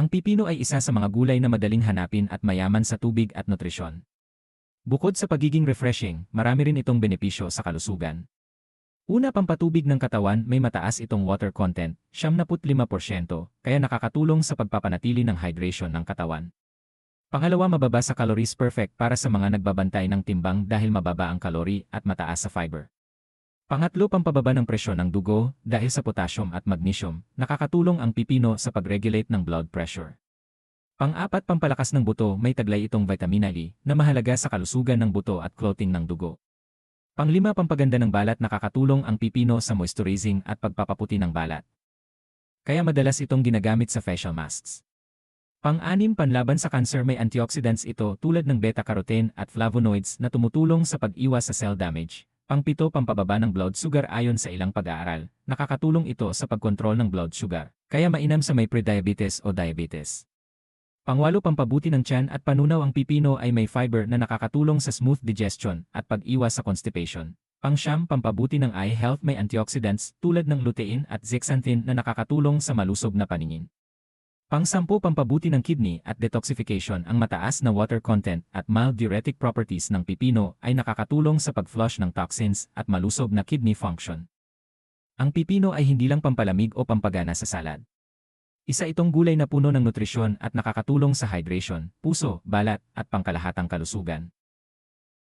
Ang pipino ay isa sa mga gulay na madaling hanapin at mayaman sa tubig at nutrisyon. Bukod sa pagiging refreshing, marami rin itong benepisyo sa kalusugan. Una pampatubig ng katawan may mataas itong water content, 75%, kaya nakakatulong sa pagpapanatili ng hydration ng katawan. Pangalawa mababa sa calories perfect para sa mga nagbabantay ng timbang dahil mababa ang kalori at mataas sa fiber. Pangatlo pampababa ng presyon ng dugo dahil sa potassium at magnesium, nakakatulong ang pipino sa pag-regulate ng blood pressure. Pang-apat pampalakas ng buto may taglay itong vitamina E na mahalaga sa kalusugan ng buto at clotting ng dugo. Panglima pampaganda ng balat nakakatulong ang pipino sa moisturizing at pagpapaputi ng balat. Kaya madalas itong ginagamit sa facial masks. Pang-anim panlaban sa cancer may antioxidants ito tulad ng beta-carotene at flavonoids na tumutulong sa pag-iwas sa cell damage. Pangpito pampababa ng blood sugar ayon sa ilang pag-aaral, nakakatulong ito sa pagkontrol ng blood sugar, kaya mainam sa may prediabetes o diabetes. Pangwalo pampabuti ng tiyan at panunaw ang pipino ay may fiber na nakakatulong sa smooth digestion at pag-iwas sa constipation. Pangsyam pampabuti ng eye health may antioxidants tulad ng lutein at zeaxanthin na nakakatulong sa malusog na paningin. Pangsampu pampabuti ng kidney at detoxification ang mataas na water content at mild diuretic properties ng pipino ay nakakatulong sa pag-flush ng toxins at malusog na kidney function. Ang pipino ay hindi lang pampalamig o pampagana sa salad. Isa itong gulay na puno ng nutrisyon at nakakatulong sa hydration, puso, balat, at pangkalahatang kalusugan.